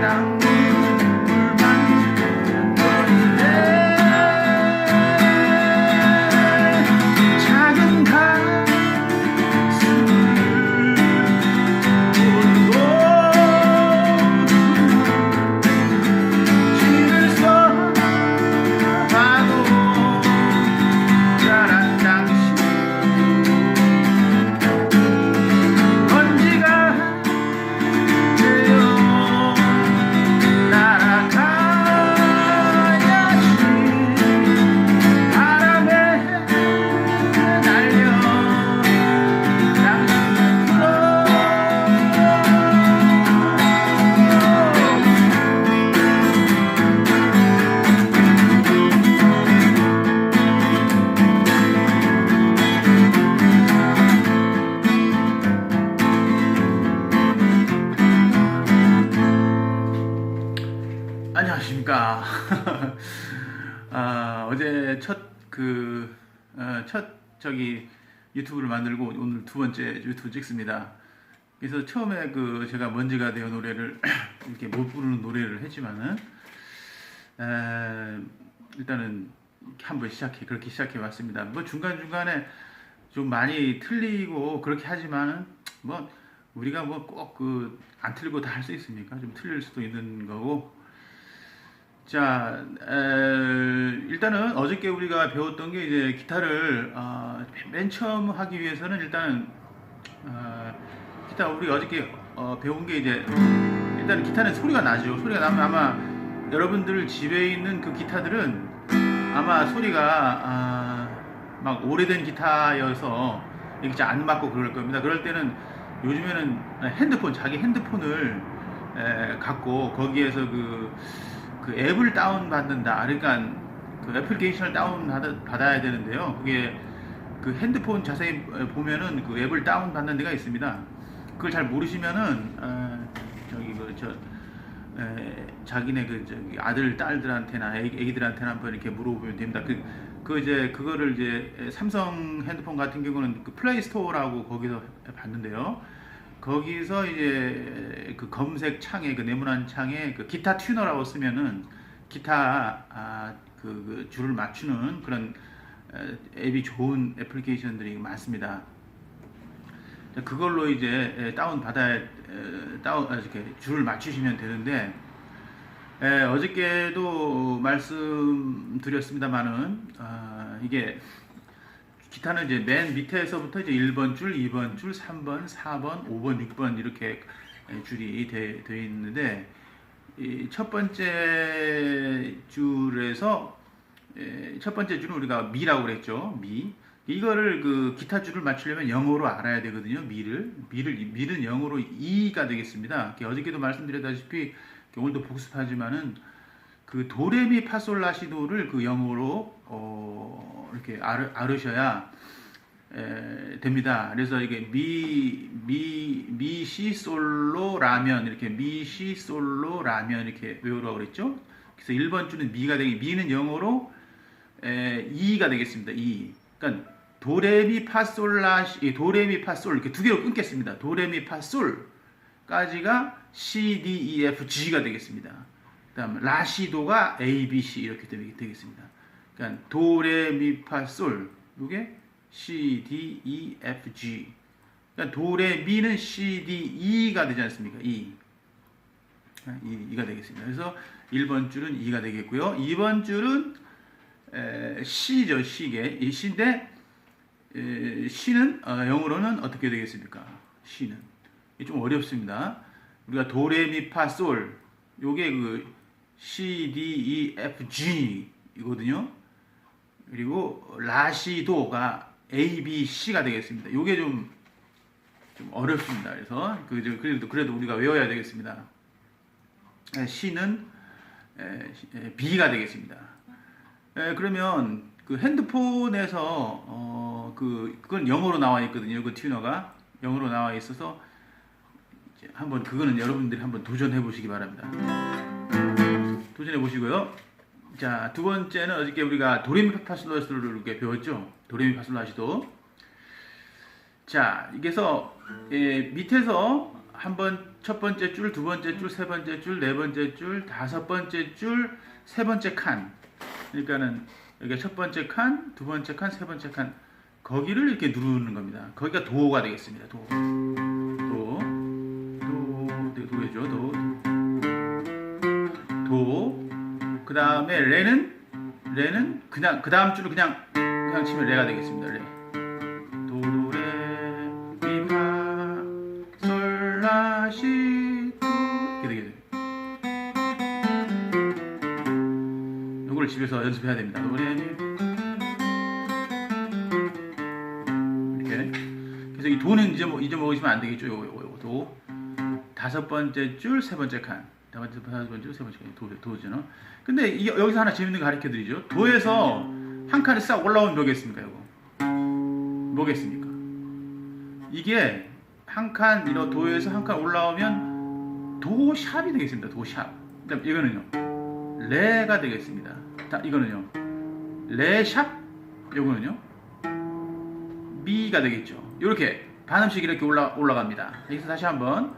na na 안녕하십니까. 아, 어제 첫 그, 어, 저기 유튜브를 만들고 오늘 두 번째 유튜브 찍습니다. 그래서 처음에 그 제가 먼지가 되어 노래를 이렇게 못 부르는 노래를 했지만은, 에, 일단은 한번 시작해, 그렇게 시작해 왔습니다. 뭐 중간중간에 좀 많이 틀리고 그렇게 하지만은, 뭐, 우리가 뭐 꼭 그 안 틀리고 다 할 수 있습니까? 좀 틀릴 수도 있는 거고, 자, 에, 일단은 어저께 우리가 배웠던 게 이제 기타를 어, 맨 처음 하기 위해서는 일단은 어, 기타 우리 어저께 어, 배운 게 이제 일단 기타는 소리가 나죠. 소리가 나면 아마 여러분들 집에 있는 그 기타들은 아마 소리가 아, 막 오래된 기타여서 이게 잘안 맞고 그럴 겁니다. 그럴 때는 요즘에는 핸드폰 자기 핸드폰을 에, 갖고 거기에서 그, 그 앱을 다운 받는다. 그러니까 그 애플리케이션을 다운 받아- 받아야 되는데요. 그게 그 핸드폰 자세히 보면은 그 앱을 다운 받는 데가 있습니다. 그걸 잘 모르시면은 어, 저기 그저 자기네 그 저기 아들 딸들한테나 애기, 애기들한테나 한번 이렇게 물어보면 됩니다. 그, 그 이제 그거를 이제 삼성 핸드폰 같은 경우는 그 플레이 스토어라고 거기서 봤는데요. 거기서 이제 그 검색 창에 그 네모난 창에 그 기타 튜너라고 쓰면은 기타 아, 그, 그 줄을 맞추는 그런 에, 앱이 좋은 애플리케이션들이 많습니다. 자, 그걸로 이제 에, 다운 받아야 에, 다운 아, 이렇게 줄을 맞추시면 되는데 에, 어저께도 말씀드렸습니다만은 아, 이게 기타는 이제 맨 밑에서부터 이제 1번 줄, 2번 줄, 3번, 4번, 5번, 6번 이렇게 줄이 되, 되 있는데 이첫 번째 줄에서 에, 첫 번째 줄은 우리가 미라고 그랬죠. 미. 이거를 그 기타 줄을 맞추려면 영어로 알아야 되거든요. 미를. 미를 미는 영어로 이가 되겠습니다. 어저께도 말씀드렸다시피 오늘도 복습하지만은 그 도레미 파솔라시도를 그 영어로 어, 이렇게 알으셔야 에, 됩니다. 그래서 이게 미, 미, 미, 시, 솔로, 라면, 이렇게 미, 시, 솔로, 라면 이렇게 외우라고 그랬죠? 그래서 1번 줄은 미가 되기, 미는 영어로 에, 이가 되겠습니다. 이. 그러니까 도레미 파솔라시, 도레미 파솔 이렇게 두 개로 끊겠습니다. 도레미 파솔까지가 C, D, E, F, G가 되겠습니다. 그 다음 라시도가 A, B, C 이렇게 되게- 되겠습니다. 그러니까 도레미파솔 이게 C, D, E, F, G. 그러니까 도레미는 C, D, E가 되지 않습니까? E. 이, 가 되겠습니다. 그래서 1번 줄은 E가 되겠고요. 2번 줄은 에, C죠, C게. 이 C인데 에, C는 어, 영어로는 어떻게 되겠습니까? C는 좀 어렵습니다. 우리가 도레미파솔 요게 그 C, D, E, F, G 이거든요. 그리고 라시도가 A, B, C가 되겠습니다. 요게 좀, 좀 어렵습니다. 그래서 그, 저, 그래도, 그래도 우리가 외워야 되겠습니다. 에, C는 B가 되겠습니다. 에, 그러면 그 핸드폰에서 어, 그 그건 영어로 나와 있거든요. 그 튜너가 영어로 나와 있어서 한번 그거는 여러분들이 한번 도전해 보시기 바랍니다. 도전해 보시고요. 자, 두 번째는 어저께 우리가 도레미파솔라시도를 이렇게 배웠죠. 도레미파솔라시도. 자, 이게서 예, 밑에서 한번 첫 번째 줄, 두 번째 줄, 세 번째 줄, 네 번째 줄, 다섯 번째 줄, 세 번째 칸. 그러니까는 여기 첫 번째 칸, 두 번째 칸, 세 번째 칸 거기를 이렇게 누르는 겁니다. 거기가 도가 되겠습니다. 도, 도, 그 다음에 레는 레는 그냥 그 다음 줄을 그냥 그냥 치면 레가 되겠습니다. 레. 도레 미파 솔라시도 이렇게 되게 돼요. 요거를 집에서 연습해야 됩니다. 도레미 이렇게 그래서 이 도는 잊어먹, 잊어먹으시면 안 되겠죠. 요거 요거 도 다섯 번째 줄 세 번째 칸 다섯 번째 줄세칸 도, 도죠. 근데 이, 여기서 하나 재밌는 거 가르쳐 드리죠. 도에서 한 칸이 싹 올라오면 뭐겠습니까, 이거? 뭐겠습니까? 이게 한 칸, 이런 도에서 한 칸 올라오면 도샵이 되겠습니다. 도샵. 그다음 이거는요. 레가 되겠습니다. 다, 이거는요. 레샵 요거는요 미가 되겠죠. 이렇게 반음씩 이렇게 올라 올라갑니다. 여기서 다시 한번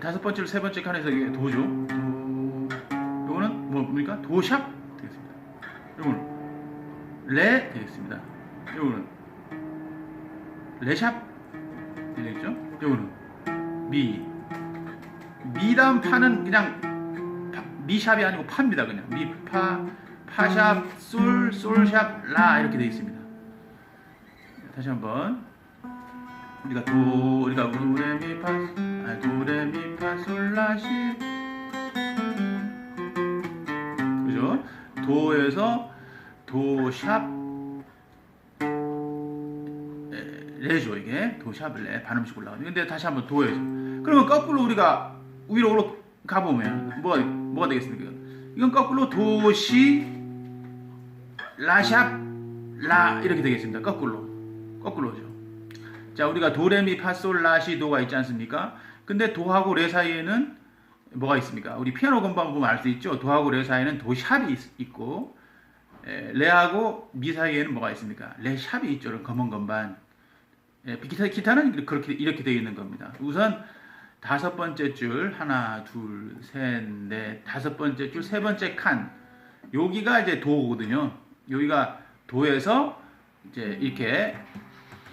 다섯 번째로 세 번째 칸에서 이게 도죠. 뭐 뭡니까? 도샵 되겠습니다. 요거는 레 되겠습니다. 요거는 레샵 되겠죠? 요거는 미. 미다음 파는 그냥 파- 미샵이 아니고 파입니다. 그냥 미파, 파샵, 솔, 솔샵, 라 이렇게 되어 있습니다. 다시 한번 우리가 도 우리가 도레미파 아 도레미파 솔라시 그죠? 도에서 도샵 에, 레죠 이게 도샵 레 반음씩 올라가죠. 근데 다시 한번 도에서 그러면 거꾸로 우리가 위로 올라 가보면 뭐가 뭐가 되겠습니까? 이건 거꾸로 도시 라샵 라 이렇게 되겠습니다. 거꾸로 거꾸로죠. 자 우리가 도레미 파솔 라시 도가 있지 않습니까? 근데 도하고 레 사이에는 뭐가 있습니까? 우리 피아노 건반 보면 알 수 있죠. 도하고 레 사이에는 도샵이 있- 있고 에, 레하고 미 사이에는 뭐가 있습니까? 레샵이 있죠. 검은 건반. 예, 기타, 기타는 그렇게 이렇게 되어 있는 겁니다. 우선 다섯 번째 줄 하나 둘 셋 넷 다섯 번째 줄 세 번째 칸 여기가 이제 도거든요. 여기가 도에서 이제 이렇게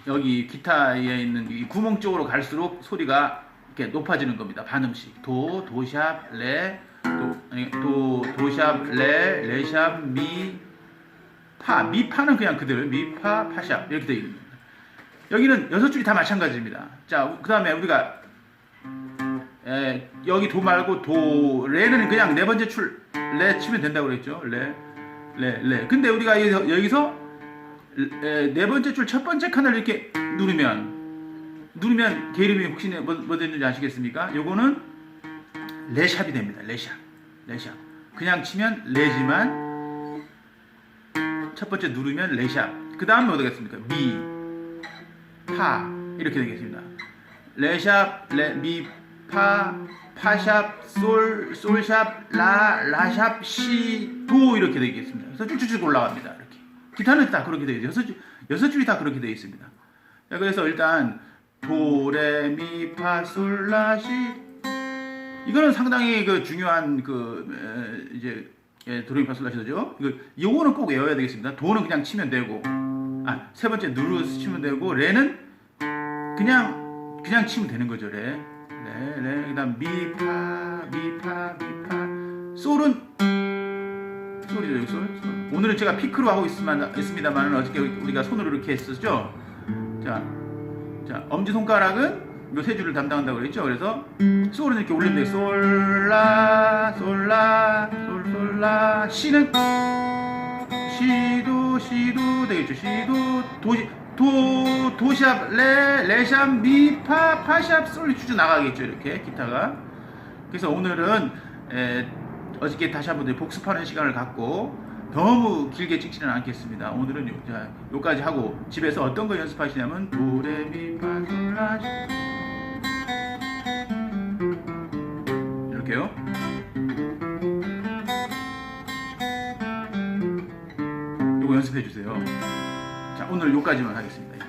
여기 기타에 있는 이 구멍 쪽으로 갈수록 소리가 이렇게 높아지는 겁니다. 반음씩 도 도샵 레 도 아니, 도 도샵 레 레샵 미 파 미 파는 그냥 그대로 미 파 파샵 이렇게 되어 있는 겁니다. 여기는 여섯 줄이 다 마찬가지입니다. 자, 그 다음에 우리가 에, 여기 도 말고 도 레는 그냥 네 번째 줄 레 치면 된다고 그랬죠. 레, 레, 레. 근데 우리가 여기서, 여기서 에, 네 번째 줄 첫 번째 칸을 이렇게 누르면 누르면 개 이름이 혹시 뭐, 뭐 됐는지 아시겠습니까? 요거는 레샵이 됩니다. 레샵, 레샵. 그냥 치면 레지만 첫 번째 누르면 레샵. 그 다음에 뭐 되겠습니까? 미, 파 이렇게 되겠습니다. 레샵, 레, 미, 파, 파샵, 솔, 솔샵, 라, 라샵, 시, 도 이렇게 되겠습니다. 그래서 쭉쭉쭉 올라갑니다. 기타는 다 그렇게 되어 있죠. 여섯 줄, 여섯 줄이 다 그렇게 되어 있습니다. 자, 그래서 일단 도, 레, 미, 파, 솔, 라, 시. 이거는 상당히 그 중요한 그 에, 이제 예, 도레미파솔라시도죠. 이거 요거는 꼭 외워야 되겠습니다. 도는 그냥 치면 되고, 아 세 번째 누르서 치면 되고, 레는 그냥 그냥 치면 되는 거죠. 레, 레, 레. 그다음 미파, 미파, 미파. 솔은 솔이죠. 여기 솔, 솔. 오늘은 제가 피크로 하고 있습니다, 있습니다만은 어저께 우리가 손으로 이렇게 했었죠. 자, 자 엄지 손가락은 요 세 줄을 담당한다고 그랬죠. 그래서 솔은 이렇게 올리면 돼. 솔라, 솔라, 솔, 솔라. 시는 시도, 시도 되겠죠. 시도, 도시, 도, 도샵, 레, 레샵, 미, 파, 파샵, 솔이 쭉쭉 나가겠죠. 이렇게 기타가. 그래서 오늘은 에, 어저께 다시 한번 복습하는 시간을 갖고 너무 길게 찍지는 않겠습니다. 오늘은 요, 자, 요까지 하고 집에서 어떤 거 연습하시냐면 도레미파솔라시 이렇게요. 요거 연습해 주세요. 자, 오늘 요까지만 하겠습니다.